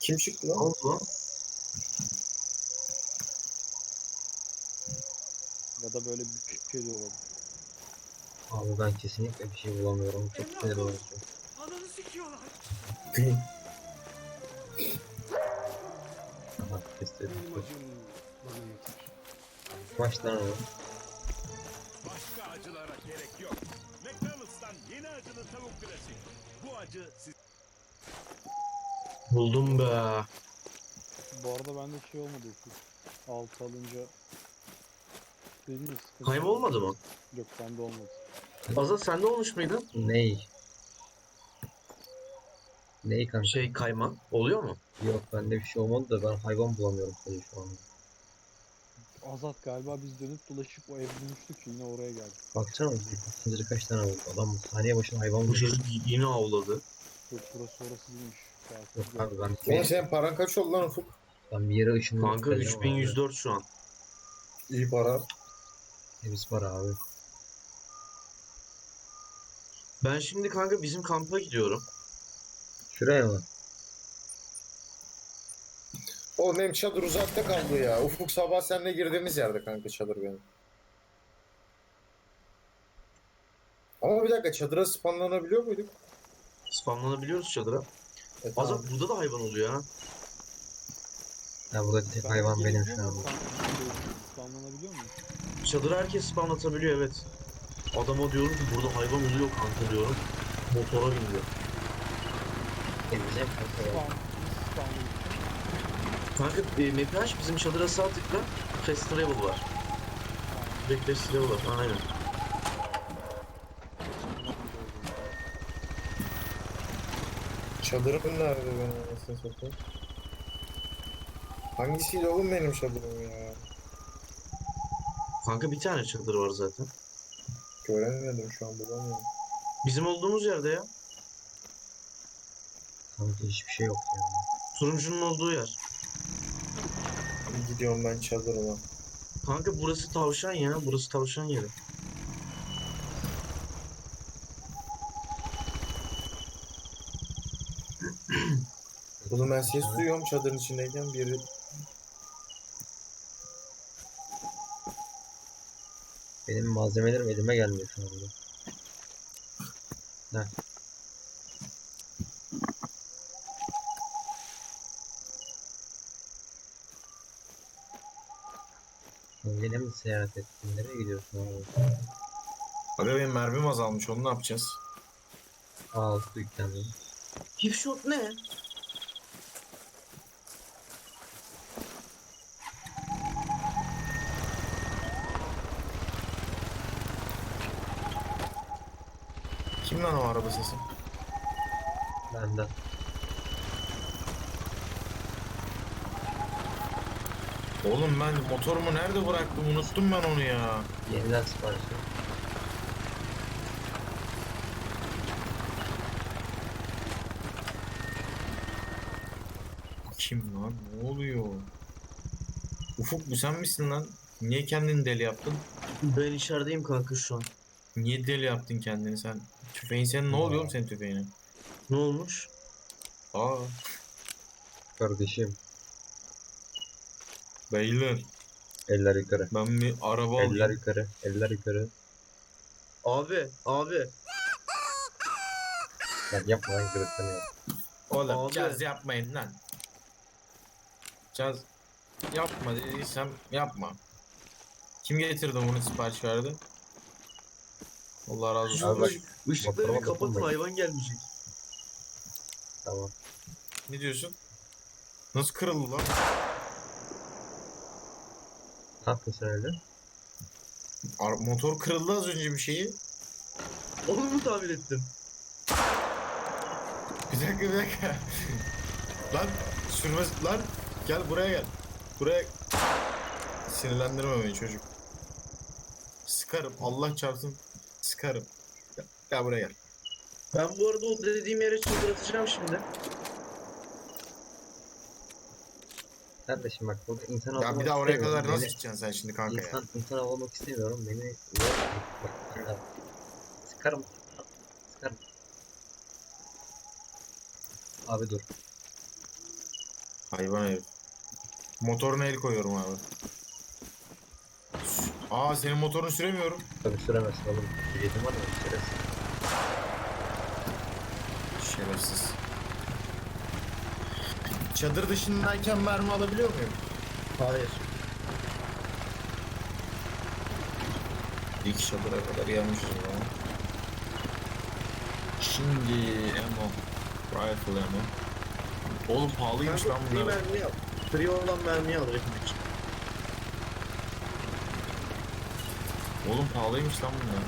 Kim çıktı lan? oldu lan? Ya da böyle bir şey de olabilir. Abi ben kesinlikle bir şey bulamıyorum. Çok sinir bozucu. Ananı sikiyorlar. Aha kestirdim. Tane var? Başka acılara gerek yok. Yeni acılı tavuk klasik. Bu acı siz Buldum be. Bu arada bende şey olmadı. Altı alınca Değil mi? Kaybolmadı mı? Yok bende olmadı. Azat sende olmuş muydu? Ney? Ney kanka? Şey kayma. Oluyor mu? Yok bende bir şey olmadı da ben hayvan bulamıyorum sadece şu anda. Azat galiba biz dönüp dolaşıp o ev bulmuştuk ki yine oraya geldik. Baksana zinciri kaç tane oldu. Adam saniye başına hayvan Bu çocuk yine avladı. Yok burası orası değilmiş. Yok abi ben, Oğlum senin paran kaç oldu lan Ufuk? ben bir yere ışınlanıp Kanka geleceğim abi. 3104 şu an. İyi para. Temiz var abi. Ben şimdi kanka bizim kampa gidiyorum. Şuraya mı? Oğlum benim çadır uzakta kaldı ya. Ufuk sabah seninle girdiğimiz yerde kanka çadır benim. Ama bir dakika çadıra spawnlanabiliyor muyduk? Spamlanabiliyoruz çadıra. E, tamam. Azat burada da hayvan oluyor ha. Ya burada tek hayvan benim şu an. Spamlanabiliyor mu? Çadıra herkes spamlatabiliyor evet. Adama diyorum ki burada hayvan oluyor kanka diyorum. Motora bindi. Temizleyeceğim kanka ya. Spam, spamlanabiliyor? Kanka e, MPH bizim çadıra sağ tıkla Fast Travel var. Direkt Fast Travel var aynen. Çadırım nerede benim anasını satayım? Hangisiydi oğlum benim çadırım ya? Kanka bir tane çadır var zaten. Göremedim şu an bulamıyorum. Bizim olduğumuz yerde ya. Kanka hiçbir şey yok ya. Turuncunun olduğu yer. Gidiyorum ben çadırıma. Kanka burası tavşan ya. Burası tavşan yeri. Oğlum ben ses duyuyorum çadırın içindeyken biri Benim malzemelerim elime gelmiyor şu anda. Heh. Sen seyahat ettin? Nereye gidiyorsun abi? Aga benim mermim azalmış onu ne yapacağız? Aa su yüklendi. Hipshot ne? Kim lan o araba sesi? Benden. Oğlum ben motorumu nerede bıraktım unuttum ben onu ya. Yeniden sipariş ver. Kim lan ne oluyor? Ufuk bu sen misin lan? Niye kendini deli yaptın? Ben içerideyim kanka şu an. Niye deli yaptın kendini sen? Tüfeğin senin ne oluyor oğlum senin tüfeğine? Ne olmuş? Aa Kardeşim. Beyler Eller yukarı. ben bir araba Eller alayım. yukarı. Eller yukarı. Abi, abi. Lan yapma lan yap. Oğlum Abi. caz yapmayın lan. Caz yapma dediysem yapma. Kim getirdi bunu sipariş verdi? Allah razı olsun. Abi bak, ışıkları bir motoruma kapatın dokunmayın. hayvan gelmeyecek. Tamam. Ne diyorsun? Nasıl kırıldı lan? Sen öyle? Ar- motor kırıldı az önce bir şeyi. Onu mu tahmin ettin? Bir dakika bir dakika. lan sürme lan gel buraya gel. Buraya sinirlendirme beni çocuk. Sıkarım Allah çarpsın sıkarım. Gel, gel buraya gel. Ben bu arada o dediğim yere çadır atacağım şimdi. Kardeşim bak burada insan Ya avlamak bir daha oraya kadar nasıl gideceksin sen şimdi kanka ya? İnsan, insan avlamak istemiyorum. Beni bak, sıkarım. Sıkarım. Abi dur. Hayvan herif. Motoruna el koyuyorum abi. Aa senin motorunu süremiyorum. Tabii süremezsin oğlum. Biletim var ya şerefsiz. Şerefsiz. Çadır dışındayken mermi alabiliyor muyum? Hayır. İlk çadıra kadar gelmişiz ya. Şimdi ammo. Rifle ammo. Oğlum pahalıymış lan free bunlar. mermi al. Free olan mermiyi al Refik için. Oğlum pahalıymış lan bunlar.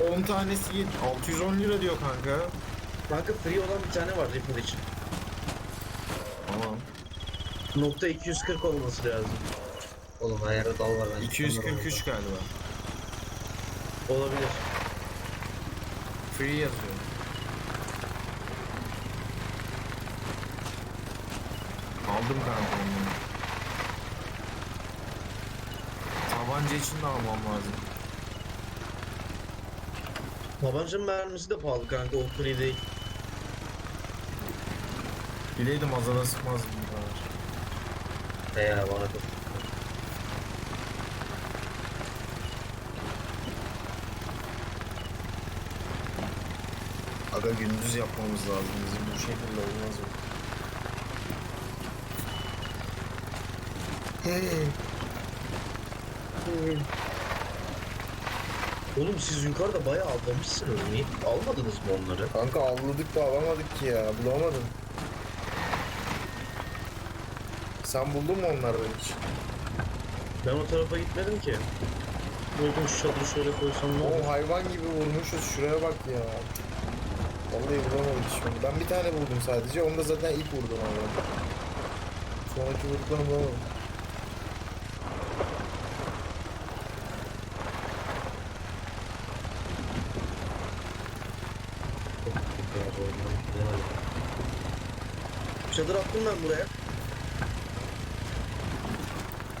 10 tanesi yet- 610 lira diyor kanka. Kanka free olan bir tane var Refik için. Tamam. Nokta 240 olması lazım. Oğlum her yerde dal var. Ben 243 galiba. Olabilir. Free yazıyor. Aldım kanka onu. Tabanca için de almam lazım. Tabancanın mermisi de pahalı kanka o free değil. Bileydim azana sıkmazdım bu kadar. He ya bana çok. Aga gündüz yapmamız lazım bizim bu şekilde olmaz o. Oğlum siz yukarıda bayağı avlamışsınız. Niye almadınız mı onları? Kanka avladık da alamadık ki ya bulamadım. Sen buldun mu onları hiç? Ben o tarafa gitmedim ki. Buldum şu çadırı şöyle koysam ne olur? O hayvan gibi vurmuşuz şuraya bak ya. Vallahi bulamadık şimdi. Ben bir tane buldum sadece. Onu da zaten ilk vurdum ama. Sonraki vurduklarımı bulamadım. Çok kötü ya bu oyundan. Bilemedim. Çadır attım ben buraya.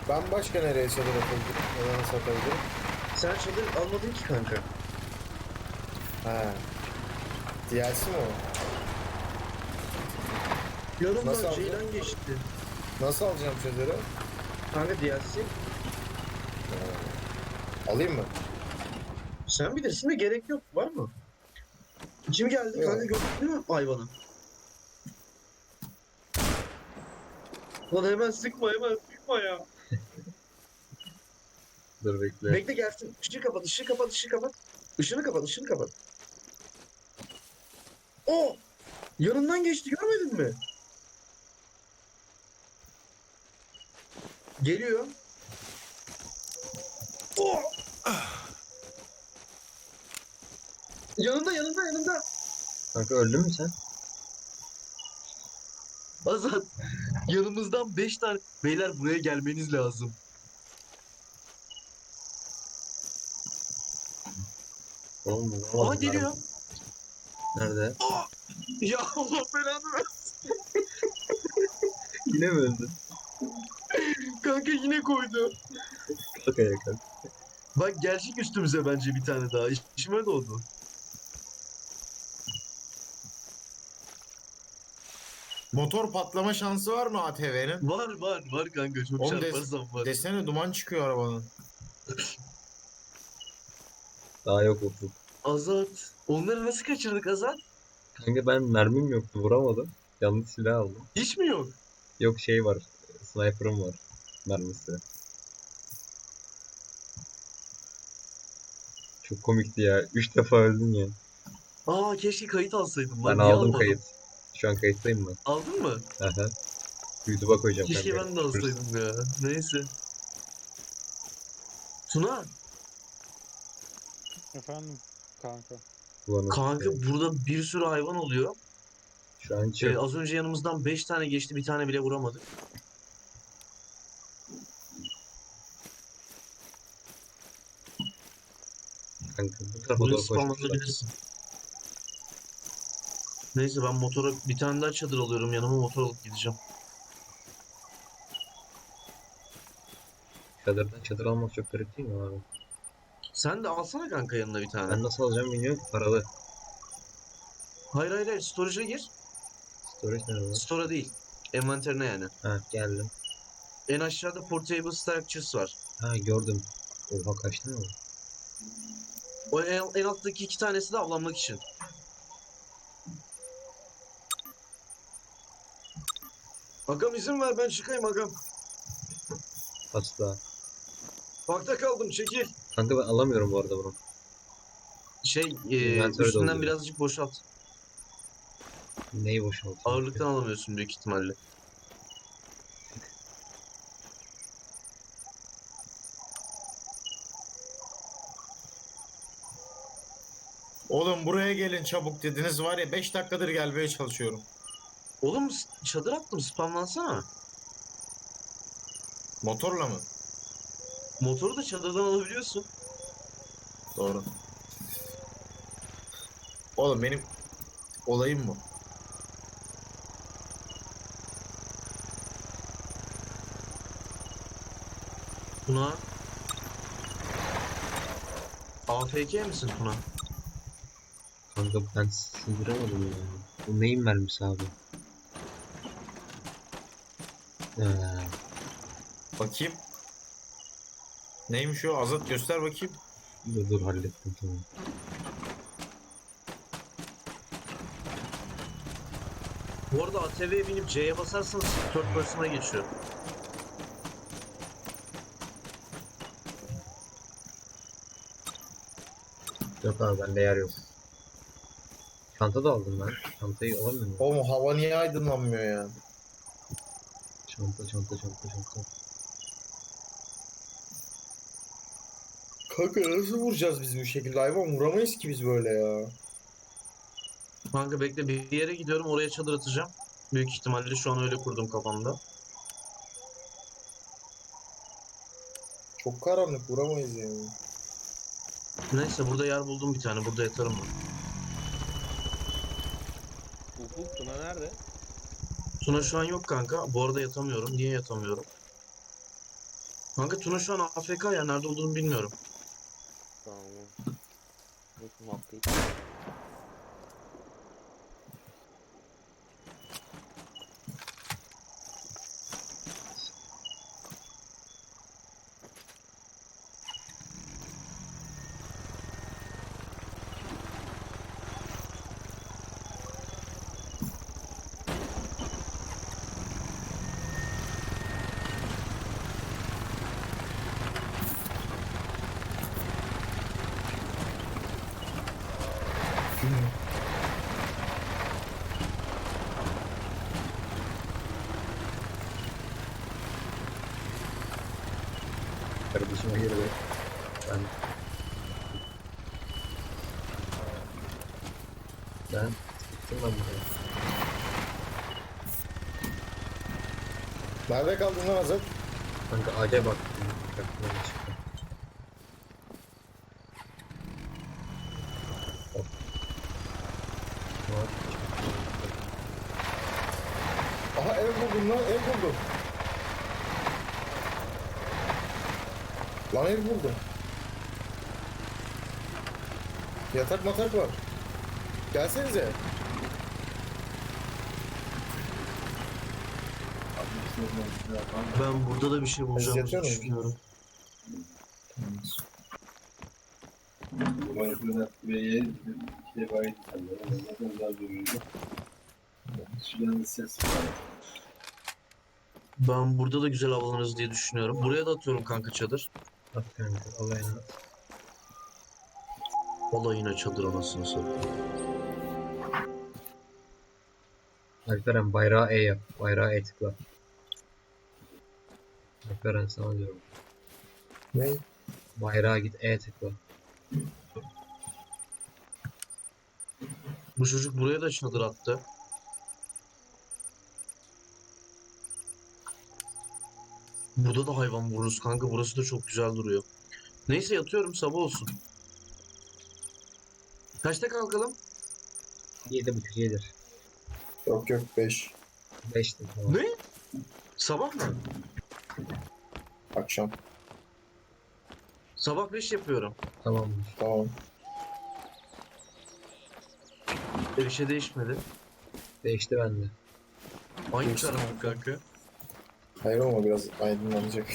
Ben başka nereye çadır atabilirim? Neden satabilirim? Sen çadır almadın ki kanka. Ha. DLC mi o? Nasıl Yanımdan aldın? Ceylan geçti. Nasıl alacağım çadırı? Kanka DLC. Alayım mı? Sen bilirsin de gerek yok. Var mı? Kim geldi Yok. kanka gördün mü hayvanı? Lan hemen sıkma hemen sıkma ya. Dur bekle. Bekle gelsin. Işığı kapat, ışığı kapat, ışığı kapat. Işığını kapat, ışığını kapat. O! Yanından geçti görmedin mi? Geliyor. O! Yanında, yanında, yanında. Kanka öldün mü sen? Azat, yanımızdan 5 tane... Beyler buraya gelmeniz lazım. Oğlum Aa geliyor. Nerede? Ya Allah belanı versin. Yine mi öldün? Kanka yine koydu. Kalk ayağa kalk. Bak gerçek üstümüze bence bir tane daha. İşime doğdu. Motor patlama şansı var mı ATV'nin? Var var var kanka çok Oğlum des- çarparsam var. Desene duman çıkıyor arabanın. Daha yok ufuk. Azat. Onları nasıl kaçırdık Azat? Kanka ben mermim yoktu vuramadım. Yanlış silah aldım. Hiç mi yok? Yok şey var. Sniper'ım var. Mermisi. Çok komikti ya. Üç defa öldün ya. Aa keşke kayıt alsaydım lan. Ben Niye aldım almadım? kayıt. Şu an kayıttayım ben. Aldın mı? Aha. YouTube'a koyacağım. Keşke ben de alsaydım ya. Neyse. Tuna. Efendim kanka. Kullanırım. Kanka burada bir sürü hayvan oluyor. Şu an hiç Ee, az önce yanımızdan 5 tane geçti bir tane bile vuramadık. Kanka bu tarafa doğru koşmuşlar. Neyse ben motora bir tane daha çadır alıyorum yanıma motor alıp gideceğim. Çadırdan çadır almak çok garip değil mi abi? Sen de alsana kanka yanına bir tane. Ben nasıl alacağım bilmiyorum ki paralı. Hayır hayır hayır storage'a gir. Storage nerede? Store'a değil. Envanterine yani. Ha geldim. En aşağıda portable structures var. Ha gördüm. Oha kaç tane var? O en, en alttaki iki tanesi de avlanmak için. Agam izin ver ben çıkayım agam. Asla. Bakta kaldım çekil. Kanka ben alamıyorum bu arada bunu. Şey e, üstünden dolduruyor. birazcık boşalt. Neyi boşaltayım? Ağırlıktan alamıyorsun büyük ihtimalle. Oğlum buraya gelin çabuk dediniz var ya 5 dakikadır gelmeye çalışıyorum. Oğlum çadır attım spamlansana. Motorla mı? Motoru da çadırdan alabiliyorsun. Doğru. Oğlum benim olayım bu. Tuna. AFK misin Tuna? Kanka ben sığdıramadım ya. Bu neyin mermisi abi? Ee, Bakayım. Neymiş o? Azat göster bakayım. dur dur hallettim tamam. Bu arada ATV'ye binip C'ye basarsanız third person'a geçiyor. Yok abi bende yer yok. Çanta da aldım ben. Çantayı alamıyorum. Oğlum hava niye aydınlanmıyor ya? Çanta çanta çanta çanta. Kanka nasıl vuracağız biz bu şekilde? Hayvan vuramayız ki biz böyle ya. Kanka bekle bir yere gidiyorum oraya çadır atacağım. Büyük ihtimalle şu an öyle kurdum kafamda. Çok karanlık vuramayız yani. Neyse burada yer buldum bir tane. Burada yatarım ben. Ufuk Tuna nerede? Tuna şu an yok kanka. Bu arada yatamıyorum. Niye yatamıyorum? Kanka Tuna şu an AFK ya. Nerede olduğunu bilmiyorum. Tamam. Bakın. Kardeşim hayır be. Ben... Ben gittim ben buraya. Nerede kaldın lan Azat? Kanka ağaca baktım. Aklıma çıktı. Hop. Hop. Aha ev buldum lan ev buldum. Ev buldum. Yatak matak var. Gelsenize. Ben burada da bir şey yatıyor muyum? düşünüyorum. Ben burada da güzel avlanırız diye düşünüyorum. Buraya da atıyorum kanka çadır. At kanka Allah'ına. Vallahi yine çadır anasını satayım. Alperen bayrağı E yap. Bayrağı E tıkla. Alperen sana diyorum. Ne? Bayrağa git E tıkla. Bu çocuk buraya da çadır attı. Burada da hayvan vururuz kanka. Burası da çok güzel duruyor. Neyse yatıyorum sabah olsun. Kaçta kalkalım? 7.5 yedir. Yok yok 5. 5'ti tamam. Ne? Sabah mı? Akşam. Sabah 5 yapıyorum. Tamamdır. Tamam. E, bir şey değişmedi. Değişti bende. Hangi Değişti karanlık kanka? Hayır ama biraz aydınlanacak.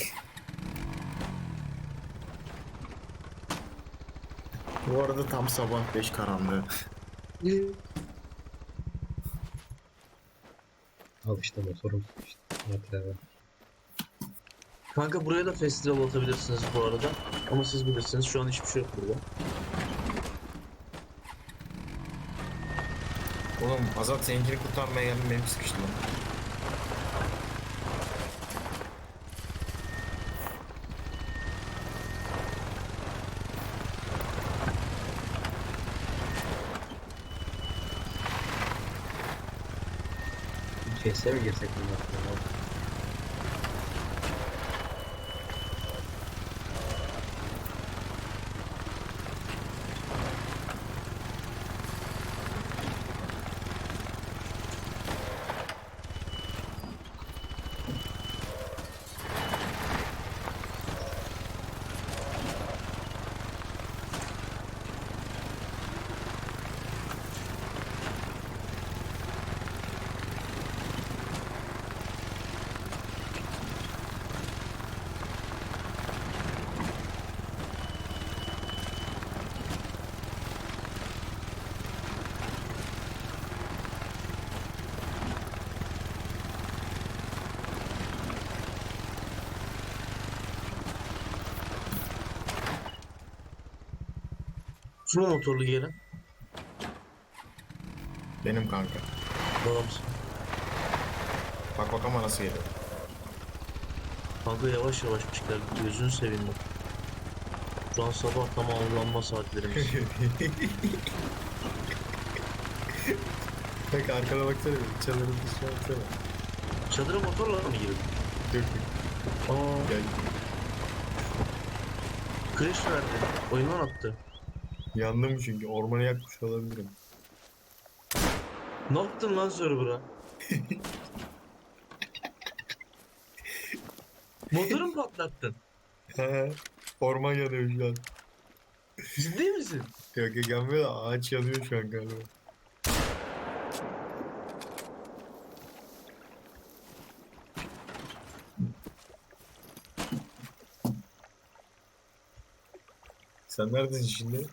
Bu arada tam sabah 5 karanlığı. Al işte motorum. İşte. Materyal. Kanka buraya da festival atabilirsiniz bu arada. Ama siz bilirsiniz şu an hiçbir şey yok burada. Oğlum Azat seninkini kurtarmaya geldim benim sıkıştı lan. CS'e mi girsek bunlar? Şunu motorlu gelin. Benim kanka. Babamsın. Bak bak ama nasıl geliyor. Kanka yavaş yavaş çıkar. Gözünü seveyim bak. Şu an sabah tam avlanma saatlerimiz. bak arkana baksana. Çadırın dışına baksana. Çadıra motorla mı girdin? Yok yok. Aa, Gel. crash verdi. Oyundan attı. Yandım çünkü ormanı yakmış olabilirim. Ne yaptın lan server'a? Motoru mu patlattın? He. Orman yanıyor şu an. Ciddi misin? Yok yok yanmıyor da ağaç yanıyor şu an galiba. Sen neredesin şimdi?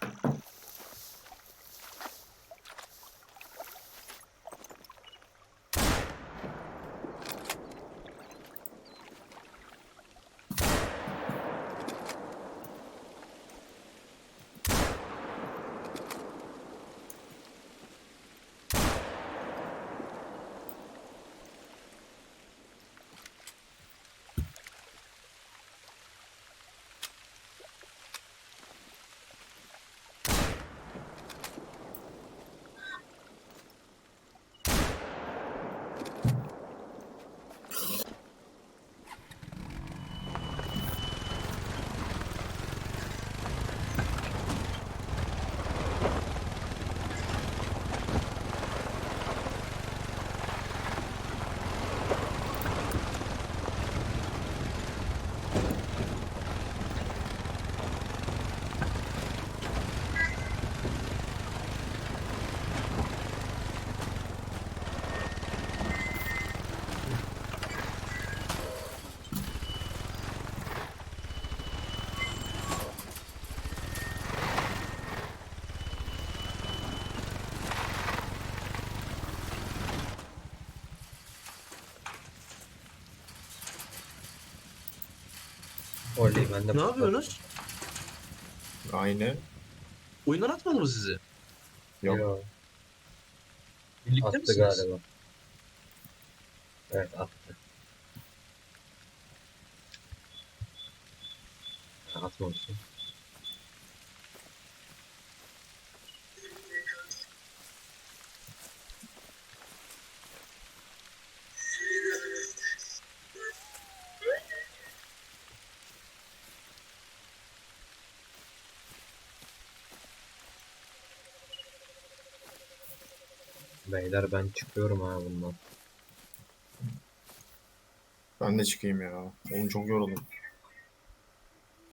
Oley ben de Ne yapıyorsunuz? Aynı. Oyundan atmadı mı sizi? Yok. Yo, Birlikte attı misiniz? galiba. Evet attı. Atmamışsın. Beyler ben çıkıyorum ha bundan. Ben de çıkayım ya. Oğlum çok yoruldum.